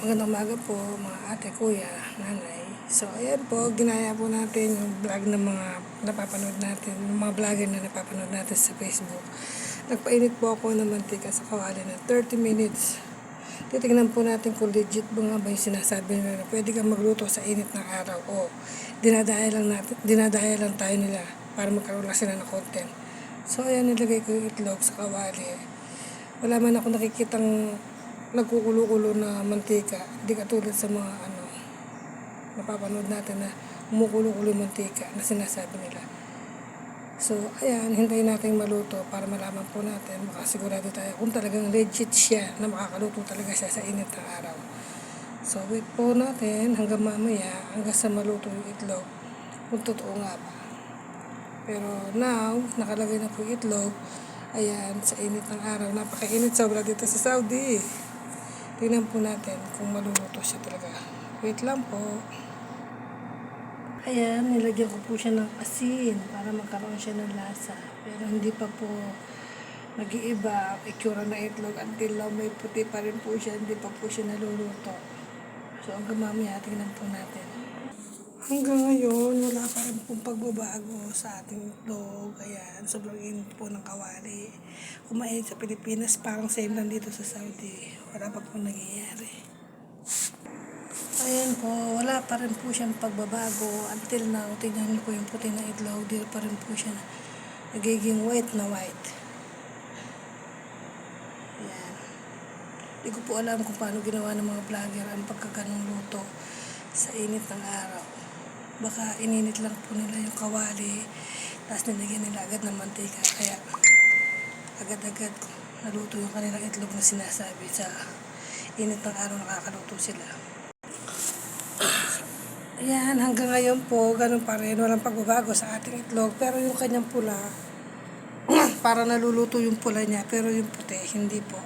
Magandang umaga po mga ate, kuya, nanay. So ayan po, ginaya po natin yung vlog ng mga napapanood natin, yung mga vlogger na napapanood natin sa Facebook. Nagpainit po ako ng mantika sa kawali ng 30 minutes. Titignan po natin kung legit ba nga ba yung sinasabi nila na pwede kang magluto sa init ng araw o dinadaya lang natin, dinadaya lang tayo nila para magkaroon lang sila ng content. So ayan, nilagay ko yung itlog sa kawali. Wala man ako nakikitang nagkukulo-kulo na mantika. Hindi katulad sa mga ano, napapanood natin na umukulo-kulo yung mantika na sinasabi nila. So, ayan, hintayin natin maluto para malaman po natin, makasigurado tayo kung talagang legit siya na makakaluto talaga siya sa init ng araw. So, wait po natin hanggang mamaya, hanggang sa maluto yung itlog, kung totoo nga ba. Pero now, nakalagay na po itlog, ayan, sa init ng araw. Napakainit sobra dito sa Saudi. Tingnan po natin kung maluluto siya talaga. Wait lang po. Ayan, nilagyan ko po siya ng asin para magkaroon siya ng lasa. Pero hindi pa po nag-iiba ang itsura ng itlog until now may puti pa rin po siya, hindi pa po siya naluluto. So hanggang mamaya tingnan po natin. Hanggang ngayon, pong pagbabago sa ating itlog. Ayan, sobrang init po ng kawali. Kumain sa Pilipinas, parang same lang dito sa Saudi. Wala pa pong nangyayari. Ayan po, wala pa rin po siyang pagbabago. Until now, tingnan niyo po yung puti ng itlog. Di pa rin po siya nagiging white na white. Ayan. Di ko po alam kung paano ginawa ng mga vlogger ang pagkaganong luto sa init ng araw. Baka ininit lang po nila yung kawali, tapos nilagyan nila agad ng mantika. Kaya agad-agad naluto yung kanilang itlog na sinasabi sa init ng araw nakakaluto sila. Ayan, hanggang ngayon po, ganun pa rin. Walang pagbabago sa ating itlog. Pero yung kanyang pula, para naluluto yung pula niya. Pero yung puti, hindi po.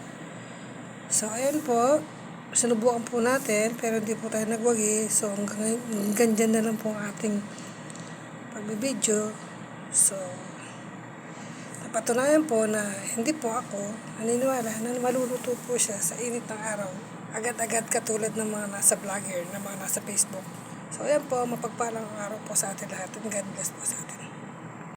So, ayan po. Sinubukan po natin, pero hindi po tayo nagwagi. So, hanggang, hanggang na lang po ang ating pagbibideo. So, napatunayan po na hindi po ako naniniwala na maluluto po siya sa init ng araw. Agad-agad katulad ng mga nasa vlogger, ng mga nasa Facebook. So, ayan po, mapagpalang araw po sa atin lahat. And God bless po sa atin.